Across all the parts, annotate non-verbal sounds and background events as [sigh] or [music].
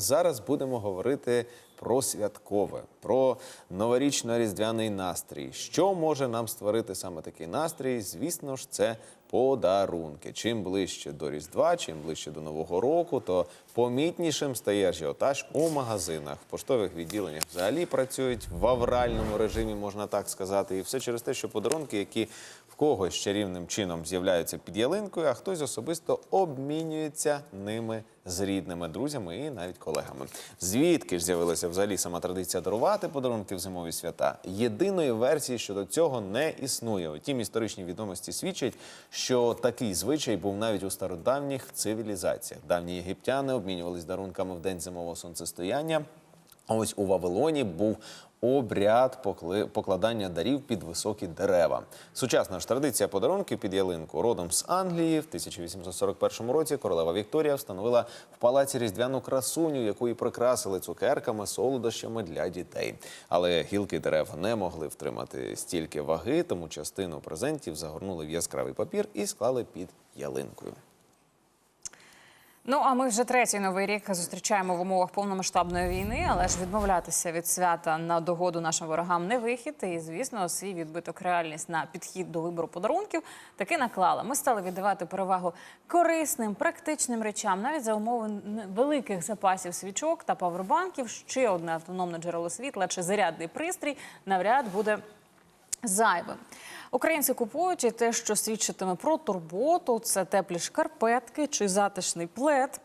зараз будемо говорити про святкове, про новорічно-різдвяний настрій. Що може нам створити саме такий настрій? Звісно ж, це подарунки. Чим ближче до Різдва, чим ближче до Нового року, то помітнішим стає ажіотаж у магазинах, в поштових відділеннях взагалі працюють в авральному режимі, можна так сказати. І все через те, що подарунки, які когось чарівним чином з'являються під ялинкою, а хтось особисто обмінюється ними з рідними друзями і навіть колегами. Звідки ж з'явилася взагалі сама традиція дарувати подарунки в зимові свята? Єдиної версії щодо цього не існує. Утім, історичні відомості свідчать, що такий звичай був навіть у стародавніх цивілізаціях. Давні єгиптяни обмінювались дарунками в день зимового сонцестояння. Ось у Вавилоні був обряд покладання дарів під високі дерева. Сучасна ж традиція подарунків під ялинку родом з Англії в 1841 році королева Вікторія встановила в палаці різдвяну красуню, яку і прикрасили цукерками, солодощами для дітей. Але гілки дерев не могли втримати стільки ваги, тому частину презентів загорнули в яскравий папір і склали під ялинкою. Ну а ми вже третій новий рік зустрічаємо в умовах повномасштабної війни, але ж відмовлятися від свята на догоду нашим ворогам не вихід. І звісно, свій відбиток реальність на підхід до вибору подарунків таки наклала. Ми стали віддавати перевагу корисним, практичним речам, навіть за умови великих запасів свічок та павербанків. Ще одне автономне джерело світла чи зарядний пристрій навряд буде зайвим. Українці купують і те, що свідчитиме про турботу, це теплі шкарпетки чи затишний плед.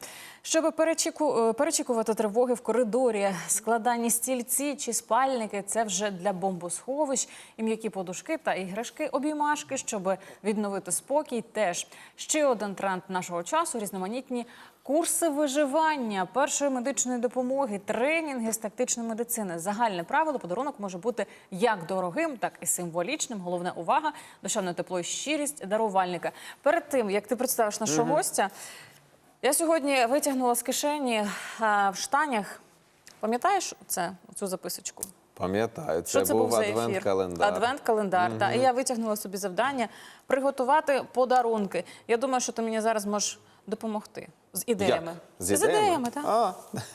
Щоб перечіку, е, перечікувати тривоги в коридорі, складані стільці чи спальники, це вже для бомбосховищ і м'які подушки та іграшки, обіймашки, щоб відновити спокій. Теж ще один тренд нашого часу різноманітні курси виживання, першої медичної допомоги, тренінги з тактичної медицини. Загальне правило подарунок може бути як дорогим, так і символічним. Головне увага, душевне тепло і щирість дарувальника. Перед тим як ти представиш нашого гостя, я сьогодні витягнула з кишені а, в штанях. Пам'ятаєш це цю записочку? Пам'ятаю, це, це був адвент-календар. Адвент-календар. Та. І я витягнула собі завдання приготувати подарунки. Я думаю, що ти мені зараз можеш допомогти з ідеями. Як? З З ідеями, так. А,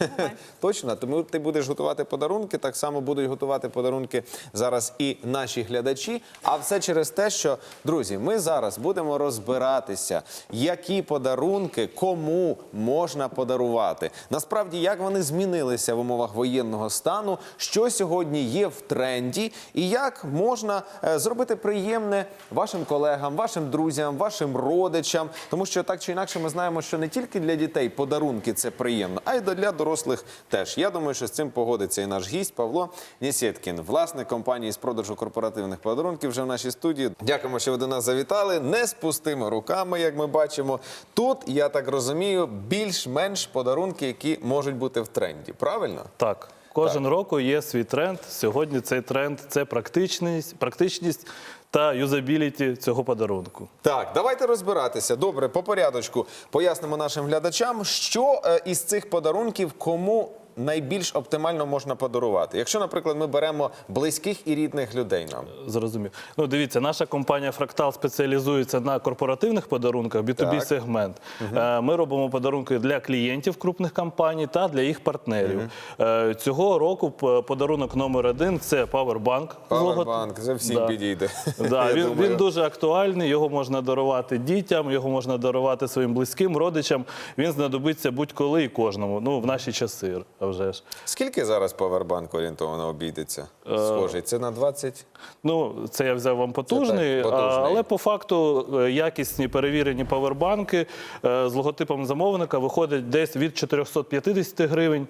[laughs] точно. Тому ти будеш готувати подарунки, так само будуть готувати подарунки зараз і наші глядачі. А все через те, що, друзі, ми зараз будемо розбиратися, які подарунки кому можна подарувати. Насправді, як вони змінилися в умовах воєнного стану, що сьогодні є в тренді, і як можна е, зробити приємне вашим колегам, вашим друзям, вашим родичам, тому що так чи інакше ми знаємо, що не тільки для дітей подарунки це приємно, а й для дорослих теж. Я думаю, що з цим погодиться і наш гість Павло Нісєткін, власник компанії з продажу корпоративних подарунків, вже в нашій студії. Дякуємо, що ви до нас завітали. Не з пустими руками, як ми бачимо. Тут я так розумію, більш-менш подарунки, які можуть бути в тренді. Правильно? Так, кожен року є свій тренд. Сьогодні цей тренд це практичність, практичність та юзабіліті цього подарунку. Так, давайте розбиратися. Добре, по порядочку пояснимо нашим глядачам, що е, із цих подарунків кому найбільш оптимально можна подарувати. Якщо, наприклад, ми беремо близьких і рідних людей нам. Зрозумів. Ну, дивіться, наша компанія Фрактал спеціалізується на корпоративних подарунках, b 2 b Так. сегмент. Е, Ми робимо подарунки для клієнтів крупних компаній та для їх партнерів. Е, Цього року подарунок номер один це лого- Павербанк, це всім Да. підійде. Да, [laughs] він, він дуже актуальний. Його можна дарувати дітям, його можна дарувати своїм близьким родичам. Він знадобиться будь-коли і кожному. Ну в наші часи, вже ж. Скільки зараз павербанк орієнтовано обійдеться? Схожий. Це на 20? Ну, це я взяв вам потужний, так, потужний. але по факту е, якісні перевірені павербанки е, з логотипом замовника виходять десь від 450 гривень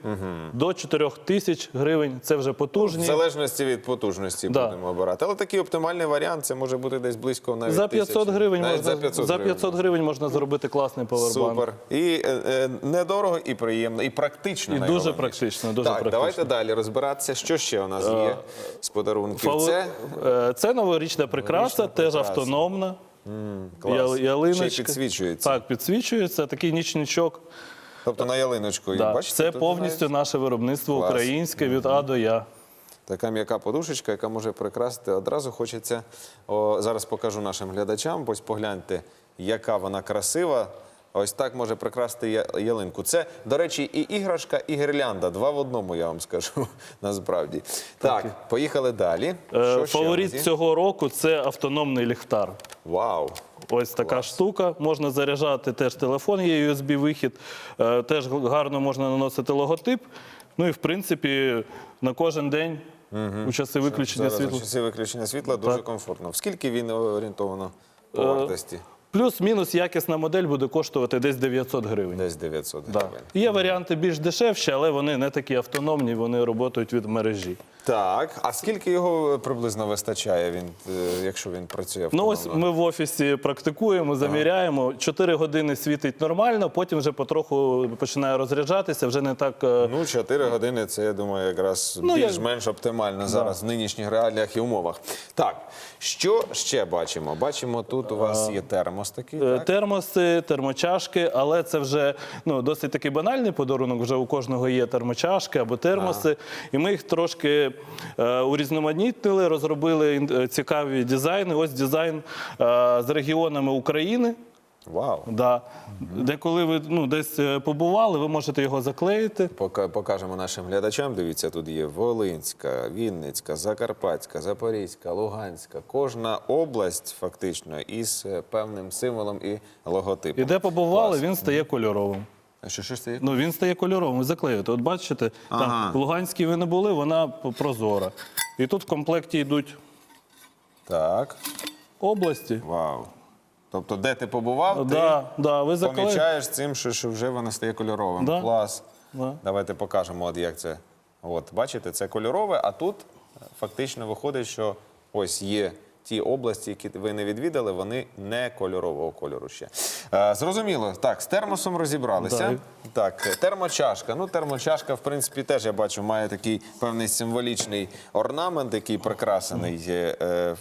до 4000 гривень. Це вже потужні. В залежності від потужності Да. будемо обирати. Але такий оптимальний варіант це може бути десь близько навіть За 500 тисячі. гривень Навіть можна за 500 за 500 гривень можна зробити класний павербанк. Супер. І е, е, недорого, і приємно, і практично. І дуже найголовніше. Практично, дуже так, практично. давайте далі розбиратися, що ще у нас є з подарунків. Фаво- Це Е, Це новорічна прикраса, теж прикраса. автономна. клас. Я- ялиночка. Ще й підсвічується. Так, підсвічується. Такий нічничок. Тобто на ялиночку. Да. бачите, Це повністю навіть наше виробництво Клас. українське від А до Я. Така м'яка подушечка, яка може прикрасити. Одразу хочеться. О, зараз покажу нашим глядачам. Ось погляньте, яка вона красива. Ось так може прикрасти ялинку. Це, до речі, і іграшка, і гірлянда. Два в одному, я вам скажу. [laughs] Насправді. Так, поїхали далі. Е, Що Фаворит Лізі? цього року це автономний ліхтар. Вау. Ось така Клас. штука. Можна заряджати теж телефон, є USB-вихід. Е, Теж гарно можна наносити логотип. Ну і в принципі на кожен день у часи виключення Зараз світла. у часи виключення світла дуже Так. комфортно. Скільки він орієнтовано по Е, вартості? Плюс-мінус якісна модель буде коштувати десь 900 гривень. Десь 900 Да. гривень. Є варіанти більш дешевші, але вони не такі автономні, вони працюють від мережі. Так, а скільки його приблизно вистачає, він, е, якщо він працює Ну ось ми в офісі практикуємо, заміряємо. Чотири години світить нормально, потім вже потроху починає розряджатися, вже не так. е, Ну, 4 години це, я думаю, якраз Ну, більш-менш оптимально зараз в нинішніх реаліях і умовах. Так, що ще бачимо? Бачимо, тут у вас є термос такий. Е, Так? Термоси, термочашки, але це вже ну, досить такий банальний подарунок. Вже у кожного є термочашки або термоси. І ми їх трошки е, урізноманітнили, розробили е, цікаві дизайни. Ось дизайн е, з регіонами України. Вау. Да. Де коли ви ну, десь е, побували, ви можете його заклеїти. Пока- Покажемо нашим глядачам. Дивіться, тут є Волинська, Вінницька, Закарпатська, Запорізька, Луганська. Кожна область фактично із е, певним символом і логотипом. І де побували, Клас. він стає кольоровим. А Що, що ж це? Ну він стає кольоровим. Ви заклеюєте. От бачите, Ага. там в Луганській ви не були, вона п- прозора. І тут в комплекті йдуть Так, області. вау. Тобто, де ти побував, ти Да, да, ви заклеїте. помічаєш цим, що, що вже воно стає кольоровим. Да. Клас. Да. Давайте покажемо, от як це. От, бачите, це кольорове, а тут е, фактично виходить, що ось є ті області, які ви не відвідали, вони не кольорового кольору ще. Е, зрозуміло. Так, з термосом розібралися. Так, термочашка. Ну, термочашка, в принципі, теж я бачу, має такий певний символічний орнамент, який прикрасений е, е,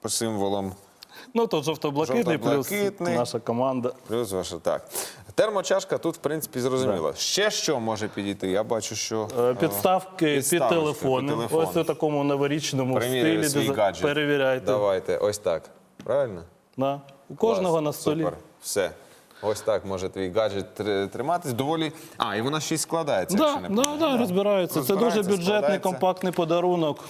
по символом. Ну, то жовто-блакитний, плюс наша команда. Плюс ваша так. Термочашка тут, в принципі, зрозуміло. Ще що може підійти? Я бачу, що Е, Підставки під підставочка телефони. під телефон. Ось у такому новорічному приміряли стилі. свій дизай- гаджет. Перевіряйте. Давайте, ось так. Правильно? Да. У кожного Клас, на столі. Супер. Все. Ось так може твій гаджет тр- триматись. Доволі. А, і вона ще й складається. Да, якщо не да, помиляюсь. да, розбираються. Це Розбирається, дуже бюджетний, складається. компактний подарунок.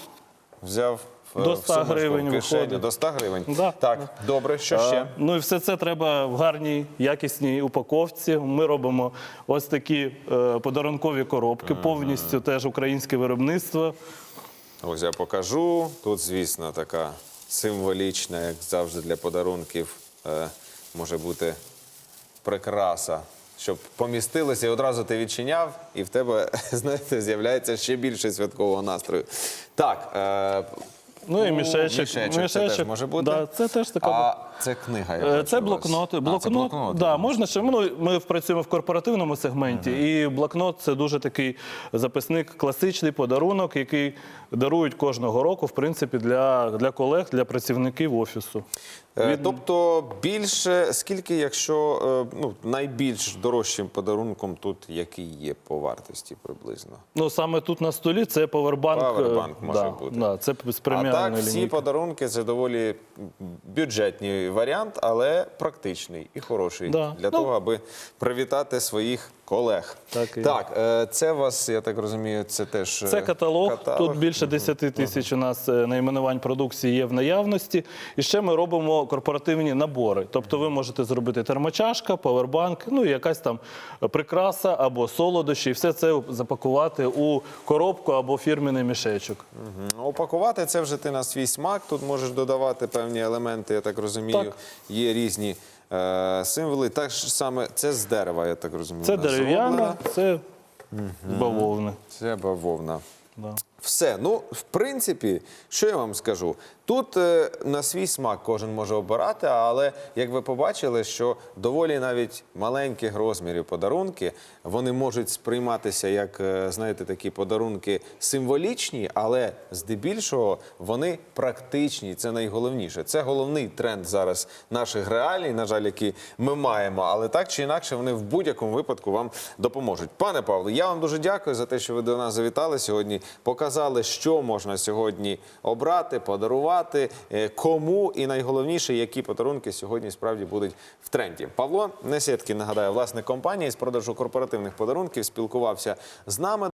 Взяв До 100 сумочку, в гривень виходить. До 100 гривень. Да. Так, добре, що ще? Е, Ну і все це треба в гарній, якісній упаковці. Ми робимо ось такі е, подарункові коробки, повністю теж українське виробництво. Ось я покажу. Тут, звісно, така символічна, як завжди, для подарунків е, може бути прикраса. Щоб помістилося, і одразу ти відчиняв, і в тебе, [laughs] знаєте, з'являється ще більше святкового настрою. Так, е, Ну і мішечок. мішечок, це теж може бути. Да, це теж така. А це книга. я Е, Це вас. блокноти. А, Блокнот, це блокнот. Да, можна ще. Ну, ми працюємо в корпоративному сегменті, і блокнот це дуже такий записник, класичний подарунок, який дарують кожного року, в принципі, для, для колег, для працівників офісу. Е, Тобто більше, скільки, якщо е, ну, найбільш дорожчим подарунком тут який є по вартості приблизно? Ну саме тут на столі це повербанк. Павербанк може да, бути. Да, це з А так, всі лінійки. подарунки це доволі бюджетний варіант, але практичний і хороший Да. для Ну. того, аби привітати своїх колег. Так і так е, це у вас, я так розумію, це теж е, Це каталог. Тут більше 10 тисяч у нас е, найменувань продукції є в наявності. І ще ми робимо корпоративні набори. Тобто ви можете зробити термочашка, павербанк, ну і якась там прикраса або солодощі, і все це запакувати у коробку або фірменний мішечок. Мгм. Упакувати це вже ти на свій смак. Тут можеш додавати певні елементи, я так розумію. Так. Є різні символи. Так саме це з дерева, я так розумію. Це дерев'яна, це бавовна. Це бавовна. Да. Все, ну в принципі, що я вам скажу? Тут е, на свій смак кожен може обирати, але як ви побачили, що доволі навіть маленьких розмірів подарунки вони можуть сприйматися як, е, знаєте, такі подарунки символічні, але здебільшого вони практичні. Це найголовніше. Це головний тренд зараз наших реалій, на жаль, які ми маємо. Але так чи інакше, вони в будь-якому випадку вам допоможуть. Пане Павло, я вам дуже дякую за те, що ви до нас завітали сьогодні. Показали показали, що можна сьогодні обрати, подарувати, е, кому і найголовніше, які подарунки сьогодні справді будуть в тренді. Павло Несєткін, нагадаю, власник компанії з продажу корпоративних подарунків, спілкувався з нами.